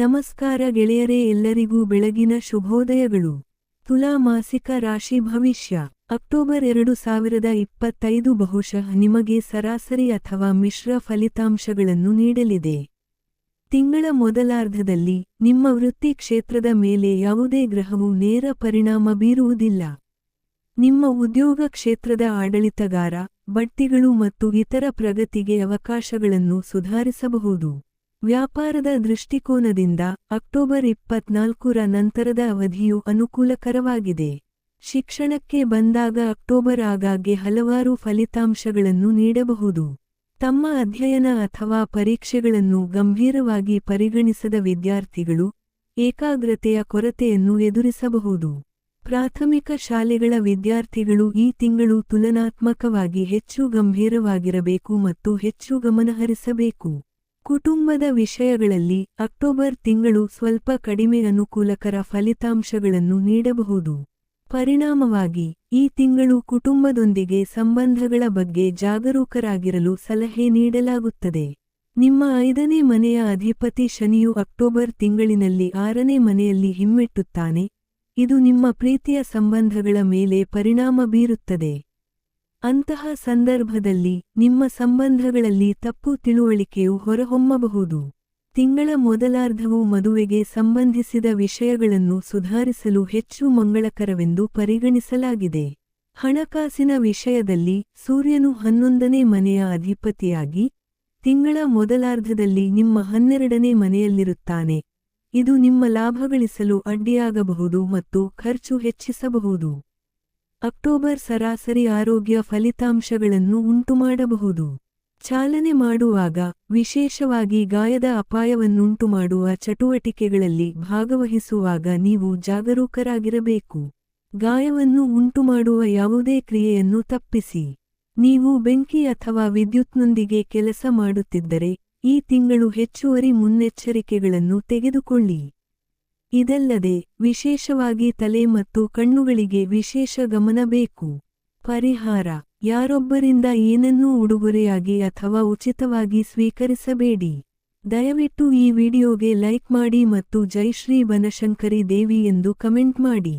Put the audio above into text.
ನಮಸ್ಕಾರ ಗೆಳೆಯರೇ ಎಲ್ಲರಿಗೂ ಬೆಳಗಿನ ಶುಭೋದಯಗಳು. ತುಲಾ ಮಾಸಿಕ ರಾಶಿ ಭವಿಷ್ಯ. ಅಕ್ಟೋಬರ್ ಎರಡು ಸಾವಿರದ ಇಪ್ಪತ್ತೈದು ಬಹುಶಃ ನಿಮಗೆ ಸರಾಸರಿ ಅಥವಾ ಮಿಶ್ರ ಫಲಿತಾಂಶಗಳನ್ನು ನೀಡಲಿದೆ. ತಿಂಗಳ ಮೊದಲಾರ್ಧದಲ್ಲಿ ನಿಮ್ಮ ವೃತ್ತಿ ಕ್ಷೇತ್ರದ ಮೇಲೆ ಯಾವುದೇ ಗ್ರಹವು ನೇರ ಪರಿಣಾಮ ಬೀರುವುದಿಲ್ಲ. ನಿಮ್ಮ ಉದ್ಯೋಗ ಕ್ಷೇತ್ರದ ಆಡಳಿತಗಾರ, ಬಡ್ತಿಗಳು ಮತ್ತು ಇತರ ಪ್ರಗತಿಗೆ ಅವಕಾಶಗಳನ್ನು ಸುಧಾರಿಸಬಹುದು. ವ್ಯಾಪಾರದ ದೃಷ್ಟಿಕೋನದಿಂದ ಅಕ್ಟೋಬರ್ ಇಪ್ಪತ್ನಾಲ್ಕರ ನಂತರದ ಅವಧಿಯು ಅನುಕೂಲಕರವಾಗಿದೆ. ಶಿಕ್ಷಣಕ್ಕೆ ಬಂದಾಗ ಅಕ್ಟೋಬರ್ ಆಗಾಗ್ಗೆ ಹಲವಾರು ಫಲಿತಾಂಶಗಳನ್ನು ನೀಡಬಹುದು. ತಮ್ಮ ಅಧ್ಯಯನ ಅಥವಾ ಪರೀಕ್ಷೆಗಳನ್ನು ಗಂಭೀರವಾಗಿ ಪರಿಗಣಿಸದ ವಿದ್ಯಾರ್ಥಿಗಳು ಏಕಾಗ್ರತೆಯ ಕೊರತೆಯನ್ನು ಎದುರಿಸಬಹುದು. ಪ್ರಾಥಮಿಕ ಶಾಲೆಗಳ ವಿದ್ಯಾರ್ಥಿಗಳು ಈ ತಿಂಗಳು ತುಲನಾತ್ಮಕವಾಗಿ ಹೆಚ್ಚು ಗಂಭೀರವಾಗಿರಬೇಕು ಮತ್ತು ಹೆಚ್ಚು ಗಮನಹರಿಸಬೇಕು. ಕುಟುಂಬದ ವಿಷಯಗಳಲ್ಲಿ ಅಕ್ಟೋಬರ್ ತಿಂಗಳು ಸ್ವಲ್ಪ ಕಡಿಮೆ ಅನುಕೂಲಕರ ಫಲಿತಾಂಶಗಳನ್ನು ನೀಡಬಹುದು. ಪರಿಣಾಮವಾಗಿ, ಈ ತಿಂಗಳು ಕುಟುಂಬದೊಂದಿಗೆ ಸಂಬಂಧಗಳ ಬಗ್ಗೆ ಜಾಗರೂಕರಾಗಿರಲು ಸಲಹೆ ನೀಡಲಾಗುತ್ತದೆ. ನಿಮ್ಮ ಐದನೇ ಮನೆಯ ಅಧಿಪತಿ ಶನಿಯು ಅಕ್ಟೋಬರ್ ತಿಂಗಳಿನಲ್ಲಿ ಆರನೇ ಮನೆಯಲ್ಲಿ ಹಿಮ್ಮೆಟ್ಟುತ್ತಾನೆ. ಇದು ನಿಮ್ಮ ಪ್ರೀತಿಯ ಸಂಬಂಧಗಳ ಮೇಲೆ ಪರಿಣಾಮ ಬೀರುತ್ತದೆ. ಅಂತಹ ಸಂದರ್ಭದಲ್ಲಿ ನಿಮ್ಮ ಸಂಬಂಧಗಳಲ್ಲಿ ತಪ್ಪು ತಿಳುವಳಿಕೆಯು ಹೊರಹೊಮ್ಮಬಹುದು. ತಿಂಗಳ ಮೊದಲಾರ್ಧವು ಮದುವೆಗೆ ಸಂಬಂಧಿಸಿದ ವಿಷಯಗಳನ್ನು ಸುಧಾರಿಸಲು ಹೆಚ್ಚು ಮಂಗಳಕರವೆಂದು ಪರಿಗಣಿಸಲಾಗಿದೆ. ಹಣಕಾಸಿನ ವಿಷಯದಲ್ಲಿ ಸೂರ್ಯನು ಹನ್ನೊಂದನೇ ಮನೆಯ ಅಧಿಪತಿಯಾಗಿ, ತಿಂಗಳ ಮೊದಲಾರ್ಧದಲ್ಲಿ ನಿಮ್ಮ ಹನ್ನೆರಡನೇ ಮನೆಯಲ್ಲಿರುತ್ತಾನೆ. ಇದು ನಿಮ್ಮ ಲಾಭಗಳಿಸಲು ಅಡ್ಡಿಯಾಗಬಹುದು ಮತ್ತು ಖರ್ಚು ಹೆಚ್ಚಿಸಬಹುದು. ಅಕ್ಟೋಬರ್ ಸರಾಸರಿ ಆರೋಗ್ಯ ಫಲಿತಾಂಶಗಳನ್ನು ಉಂಟುಮಾಡಬಹುದು. ಚಾಲನೆ ಮಾಡುವಾಗ ವಿಶೇಷವಾಗಿ ಗಾಯದ ಅಪಾಯವನ್ನುಂಟುಮಾಡುವ ಚಟುವಟಿಕೆಗಳಲ್ಲಿ ಭಾಗವಹಿಸುವಾಗ ನೀವು ಜಾಗರೂಕರಾಗಿರಬೇಕು. ಗಾಯವನ್ನು ಉಂಟುಮಾಡುವ ಯಾವುದೇ ಕ್ರಿಯೆಯನ್ನು ತಪ್ಪಿಸಿ. ನೀವು ಬೆಂಕಿ ಅಥವಾ ವಿದ್ಯುತ್ನೊಂದಿಗೆ ಕೆಲಸ ಮಾಡುತ್ತಿದ್ದರೆ ಈ ತಿಂಗಳು ಹೆಚ್ಚುವರಿ ಮುನ್ನೆಚ್ಚರಿಕೆಗಳನ್ನು ತೆಗೆದುಕೊಳ್ಳಿ. ಇದಲ್ಲದೆ, ವಿಶೇಷವಾಗಿ ತಲೆ ಮತ್ತು ಕಣ್ಣುಗಳಿಗೆ ವಿಶೇಷ ಗಮನ ಬೇಕು. ಪರಿಹಾರ, ಯಾರೊಬ್ಬರಿಂದ ಏನನ್ನೂ ಉಡುಗೊರೆಯಾಗಿ ಅಥವಾ ಉಚಿತವಾಗಿ ಸ್ವೀಕರಿಸಬೇಡಿ. ದಯವಿಟ್ಟು ಈ ವಿಡಿಯೋಗೆ ಲೈಕ್ ಮಾಡಿ ಮತ್ತು ಜೈ ಶ್ರೀ ಬನಶಂಕರಿ ದೇವಿ ಎಂದು ಕಮೆಂಟ್ ಮಾಡಿ.